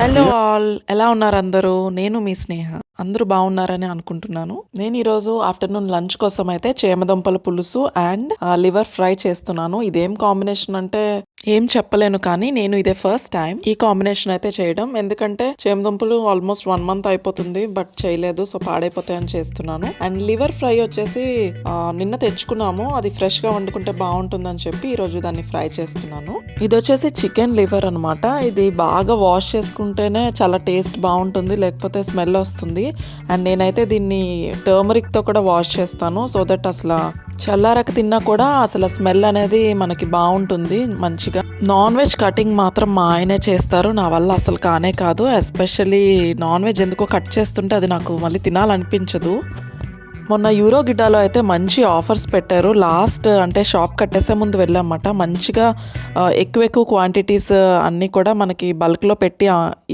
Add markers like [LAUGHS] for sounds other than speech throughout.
Hello all ఎలా ఉన్నారు అందరూ? నేను మీ స్నేహ. అందరూ బాగున్నారని అనుకుంటున్నాను. నేను ఈరోజు ఆఫ్టర్నూన్ లంచ్ కోసం అయితే చేమదుంపల పులుసు అండ్ లివర్ ఫ్రై చేస్తున్నాను. ఇదేం కాంబినేషన్ అంటే ఏం చెప్పలేను కానీ నేను ఇదే ఫస్ట్ టైం ఈ కాంబినేషన్ అయితే చేయడం. ఎందుకంటే చేమదుంపులు ఆల్మోస్ట్ వన్ మంత్ అయిపోతుంది బట్ చేయలేదు సో పాడైపోతాయని చేస్తున్నాను. అండ్ లివర్ ఫ్రై వచ్చేసి నిన్న తెచ్చుకున్నాము. అది ఫ్రెష్గా వండుకుంటే బాగుంటుందని చెప్పి ఈ రోజు దాన్ని ఫ్రై చేస్తున్నాను. ఇది వచ్చేసి చికెన్ లివర్ అనమాట ఇది బాగా వాష్ చేసుకుంటేనే చాలా టేస్ట్ బాగుంటుంది లేకపోతే స్మెల్ వస్తుంది. అండ్ నేనైతే దీన్ని టర్మరిక్తో కూడా వాష్ చేస్తాను సో దట్ అసలు చల్లారక తిన్నా కూడా అసలు స్మెల్ అనేది మనకి బాగుంటుంది మంచి మంచిగా. నాన్ వెజ్ కటింగ్ మాత్రం మా ఆయనే చేస్తారు. నా వల్ల అసలు కానే కాదు. ఎస్పెషల్లీ నాన్ వెజ్ ఎందుకో కట్ చేస్తుంటే అది నాకు మళ్ళీ తినాలనిపించదు. మొన్న యూరో గిడ్డాలో అయితే మంచి ఆఫర్స్ పెట్టారు. లాస్ట్ అంటే షాప్ కట్టేసే ముందు వెళ్ళామన్నమాట. మంచిగా ఎక్కువ ఎక్కువ క్వాంటిటీస్ అన్నీ కూడా మనకి బల్క్లో పెట్టి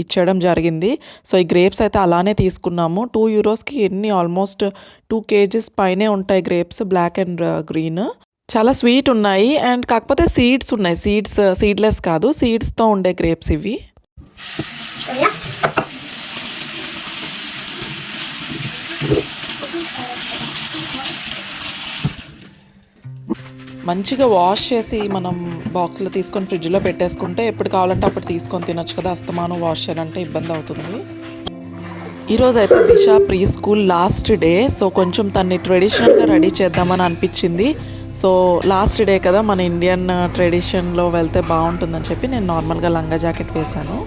ఇచ్చేయడం జరిగింది. సో ఈ గ్రేప్స్ అయితే అలానే తీసుకున్నాము. టూ యూరోస్కి ఎన్ని? ఆల్మోస్ట్ టూ కేజీస్ పైనే ఉంటాయి గ్రేప్స్ బ్లాక్ అండ్ గ్రీన్ చాలా స్వీట్ ఉన్నాయి. అండ్ కాకపోతే సీడ్స్ ఉన్నాయి. సీడ్స్ సీడ్లెస్ uh, కాదు. సీడ్స్తో ఉండే గ్రేప్స్ ఇవి. మంచిగా వాష్ చేసి మనం బాక్స్లో తీసుకొని ఫ్రిడ్జ్లో పెట్టేసుకుంటే ఎప్పుడు కావాలంటే అప్పుడు తీసుకొని తినొచ్చు కదా. అస్తమానం వాష్ చేయాలంటే ఇబ్బంది అవుతుంది. ఈరోజు అయితే Disha pre school last day so కొంచెం తన్ని ట్రెడిషనల్గా రెడీ చేద్దామని అనిపించింది. సో లాస్ట్ డే కదా మన ఇండియన్ ట్రెడిషన్లో వెళ్తే బాగుంటుందని చెప్పి నేను నార్మల్గా లంగా జాకెట్ వేశాను.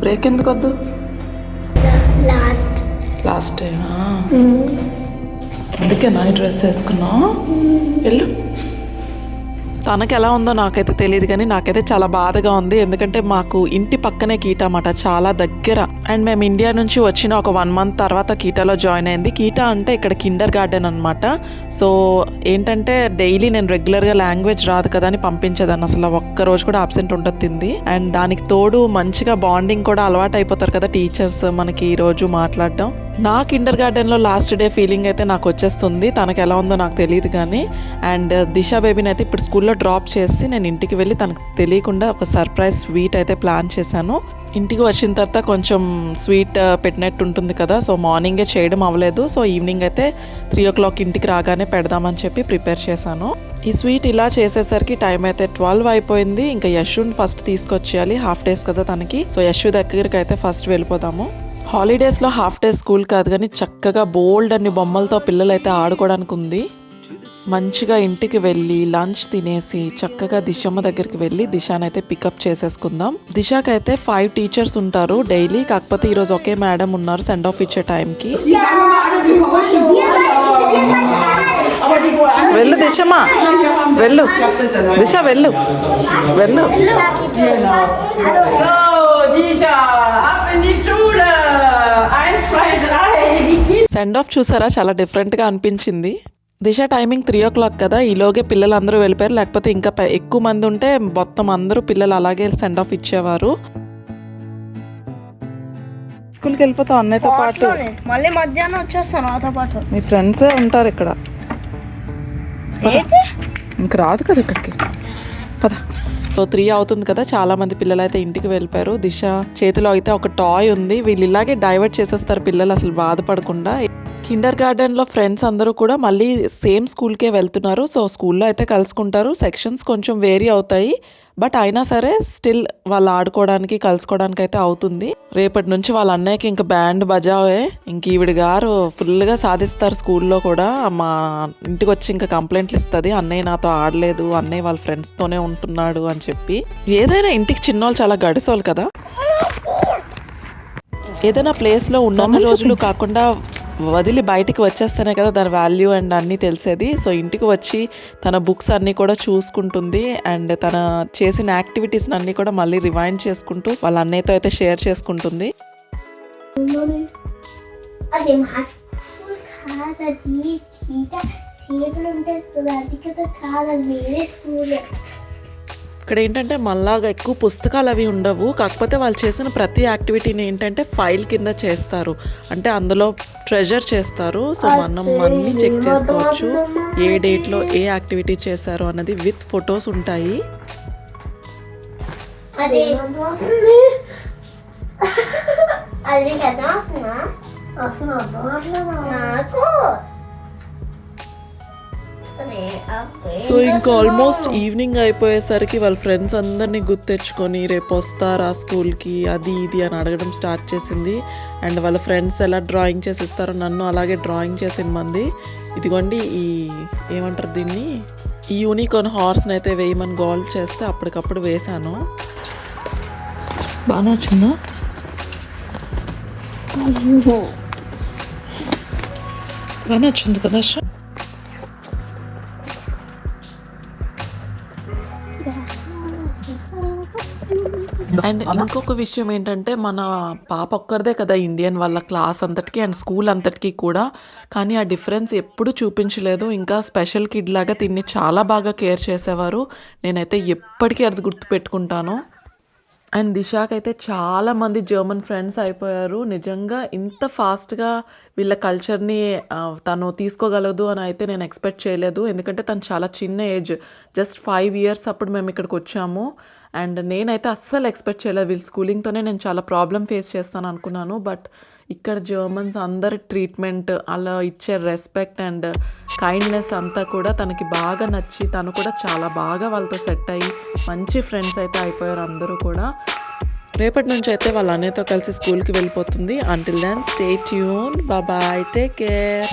బ్రేక్ ఎందుకు వద్దు? లాస్ట్ లాస్ట్ డే అందుకే నా డ్రెస్ వేసుకున్నావు? వెళ్ళు. తనకు ఎలా ఉందో నాకైతే తెలియదు కానీ నాకైతే చాలా బాధగా ఉంది. ఎందుకంటే మాకు ఇంటి పక్కనే కీటా అన్నమాట చాలా దగ్గర. అండ్ మేము ఇండియా నుంచి వచ్చిన ఒక వన్ మంత్ తర్వాత కీటాలో జాయిన్ అయింది. కీటా అంటే ఇక్కడ కిండర్ గార్డెన్ అనమాట సో ఏంటంటే డైలీ నేను రెగ్యులర్గా లాంగ్వేజ్ రాదు కదా అని పంపించేదాన్ని. అసలు ఒక్క రోజు కూడా అబ్సెంట్ ఉంటుంది తింది అండ్ దానికి తోడు మంచిగా బాండింగ్ కూడా అలవాటు అయిపోతారు కదా టీచర్స్ మనకి ఈరోజు మాట్లాడడం. నా కిండర్ గార్డెన్లో లాస్ట్ డే ఫీలింగ్ అయితే నాకు వచ్చేస్తుంది. తనకు ఎలా ఉందో నాకు తెలియదు కానీ అండ్ దిశా బేబీని అయితే ఇప్పుడు స్కూల్లో డ్రాప్ చేసి నేను ఇంటికి వెళ్ళి తనకు తెలియకుండా ఒక సర్ప్రైజ్ స్వీట్ అయితే ప్లాన్ చేశాను. ఇంటికి వచ్చిన తర్వాత కొంచెం స్వీట్ uh, పెట్టినట్టు ఉంటుంది కదా సో మార్నింగే చేయడం అవ్వలేదు. సో ఈవినింగ్ అయితే త్రీ ఓ క్లాక్ ఇంటికి రాగానే పెడదామని చెప్పి ప్రిపేర్ చేశాను. ఈ స్వీట్ ఇలా చేసేసరికి టైం అయితే ట్వెల్వ్ అయిపోయింది. ఇంకా యశుని ఫస్ట్ తీసుకొచ్చేయాలి హాఫ్ డేస్ కదా తనకి. సో యశు దగ్గరికి అయితే ఫస్ట్ వెళ్ళిపోదాము. హాలిడేస్లో హాఫ్ డే స్కూల్ కాదు కానీ చక్కగా బోల్డ్ అన్ని బొమ్మలతో పిల్లలు అయితే ఆడుకోవడానికి ఉంది. మంచిగా ఇంటికి వెళ్ళి లంచ్ తినేసి చక్కగా దిశమ్మ దగ్గరికి వెళ్ళి దిశానైతే పికప్ చేసేసుకుందాం. దిశాకైతే ఫైవ్ టీచర్స్ ఉంటారు డైలీ కాకపోతే ఈరోజు ఒకే మేడం ఉన్నారు సెండ్ ఆఫ్ ఇచ్చే టైంకి. వెళ్ళు దిశమ్మ వెళ్ళు. దిశ వెళ్ళు. వెళ్ళు. Disha, ab in die Schule. Send off చూసారా? చాలా డిఫరెంట్గా అనిపించింది. Disha timing three o'clock కదా. ఈలోగే పిల్లలు అందరూ వెళ్ళిపోయారు. లేకపోతే ఇంకా ఎక్కువ మంది ఉంటే మొత్తం అందరూ పిల్లలు అలాగే సెండ్ ఆఫ్ ఇచ్చేవారు. స్కూల్కి వెళ్ళిపోతాం అన్నయ్యతో పాటు. మళ్ళీ మధ్యాహ్నం వచ్చేస్తాను నాతో పాటు. మీ ఫ్రెండ్సే ఉంటారు ఇక్కడ. ఏంటి? ఇంక రాదు కదా ఇక్కడికి. పద. సో త్రీ అవుతుంది కదా చాలా మంది పిల్లలు అయితే ఇంటికి వెళ్ళిపోయారు. దిశ చేతిలో అయితే ఒక టాయ్ ఉంది. వీళ్ళు ఇలాగే డైవర్ట్ చేసేస్తారు పిల్లలు అసలు బాధపడకుండా. కిండర్ గార్డెన్లో ఫ్రెండ్స్ అందరూ కూడా మళ్ళీ సేమ్ స్కూల్కే వెళ్తున్నారు. సో స్కూల్లో అయితే కలుసుకుంటారు. సెక్షన్స్ కొంచెం వేరీ అవుతాయి. బట్ అయినా సరే స్టిల్ వాళ్ళు ఆడుకోవడానికి కలుసుకోవడానికి అయితే అవుతుంది. రేపటి నుంచి వాళ్ళ అన్నయ్యకి ఇంకా బ్యాండ్ బజావే. ఇంక ఈవిడ గారు ఫుల్గా సాధిస్తారు స్కూల్లో కూడా. మా ఇంటికి వచ్చి ఇంకా కంప్లైంట్లు ఇస్తుంది. అన్నయ్య నాతో ఆడలేదు. అన్నయ్య వాళ్ళ ఫ్రెండ్స్తోనే ఉంటున్నాడు అని చెప్పి. ఏదైనా ఇంటికి చిన్నోళ్ళు చాలా గడిసోళ్ళు కదా. ఏదైనా ప్లేస్లో ఉన్న రోజులు కాకుండా వదిలి బయటికి వచ్చేస్తేనే కదా దాని వాల్యూ అండ్ అన్నీ తెలిసేది. సో ఇంటికి వచ్చి తన బుక్స్ అన్నీ కూడా చూసుకుంటుంది అండ్ తన చేసిన యాక్టివిటీస్ అన్నీ కూడా మళ్ళీ రివైండ్ చేసుకుంటూ వాళ్ళ అన్నయ్యతో అయితే షేర్ చేసుకుంటుంది. అది కీట అది కదా కాదు వేరే స్కూల్. ఇక్కడ ఏంటంటే మళ్ళాగా ఎక్కువ పుస్తకాలు అవి ఉండవు. కాకపోతే వాళ్ళు చేసిన ప్రతి యాక్టివిటీని ఏంటంటే ఫైల్ కింద చేస్తారు. అంటే అందులో ట్రెజర్ చేస్తారు. సో మనం అన్నీ చెక్ చేసుకోవచ్చు. ఏ డేట్లో ఏ యాక్టివిటీ చేశారు అన్నది విత్ ఫొటోస్ ఉంటాయి. అదే. [LAUGHS] అది నీకు సో ఇంకా? ఆల్మోస్ట్ ఈవినింగ్ అయిపోయేసరికి వాళ్ళ ఫ్రెండ్స్ అందరినీ గుర్తు తెచ్చుకొని రేపు వస్తారా స్కూల్కి అది ఇది అని అడగడం స్టార్ట్ చేసింది. అండ్ వాళ్ళ ఫ్రెండ్స్ ఎలా డ్రాయింగ్ చేసి ఇస్తారో నన్ను అలాగే డ్రాయింగ్ చేసిన మంది. ఇదిగోండి ఈ ఏమంటారు దీన్ని? ఈ యూనికార్న్ హార్స్ని అయితే వేయమని గోల్ చేస్తే అప్పటికప్పుడు వేశాను. బాగా నచ్చిందా? బాగా నచ్చింది కదా అండ్ ఇంకొక విషయం ఏంటంటే మన పాప ఒక్కరిదే కదా ఇండియన్ వాళ్ళ క్లాస్ అంతటికి అండ్ స్కూల్ అంతటికి కూడా. కానీ ఆ డిఫరెన్స్ ఎప్పుడు చూపించలేదు. ఇంకా స్పెషల్ కిడ్ లాగా తిన్ని చాలా బాగా కేర్ చేసేవారు. నేనైతే ఎప్పటికీ అది గుర్తుపెట్టుకుంటాను. అండ్ దిశాకి అయితే చాలామంది జర్మన్ ఫ్రెండ్స్ అయిపోయారు. నిజంగా ఇంత ఫాస్ట్గా వీళ్ళ కల్చర్ని తను తీసుకోగలదు అని అయితే నేను ఎక్స్పెక్ట్ చేయలేదు. ఎందుకంటే తను చాలా చిన్న ఏజ్ జస్ట్ ఫైవ్ ఇయర్స్ అప్పుడు మేము ఇక్కడికి వచ్చాము. అండ్ నేనైతే అస్సలు ఎక్స్పెక్ట్ చేయలేదు. వీళ్ళ స్కూలింగ్తోనే నేను చాలా ప్రాబ్లం ఫేస్ చేస్తాను అనుకున్నాను. బట్ ఇక్కడ జర్మన్స్ అందరి ట్రీట్మెంట్ అలా ఇచ్చే రెస్పెక్ట్ అండ్ కైండ్నెస్ అంతా కూడా తనకి బాగా నచ్చి తను కూడా చాలా బాగా వాళ్ళతో సెట్ అయ్యి మంచి ఫ్రెండ్స్ అయితే అయిపోయారు అందరూ కూడా. రేపటి నుంచి అయితే వాళ్ళ అన్నయ్యతో కలిసి స్కూల్కి వెళ్ళిపోతుంది. అంటిల్ దెన్ స్టే ట్యూన్ బాబాయ్ టేక్ కేర్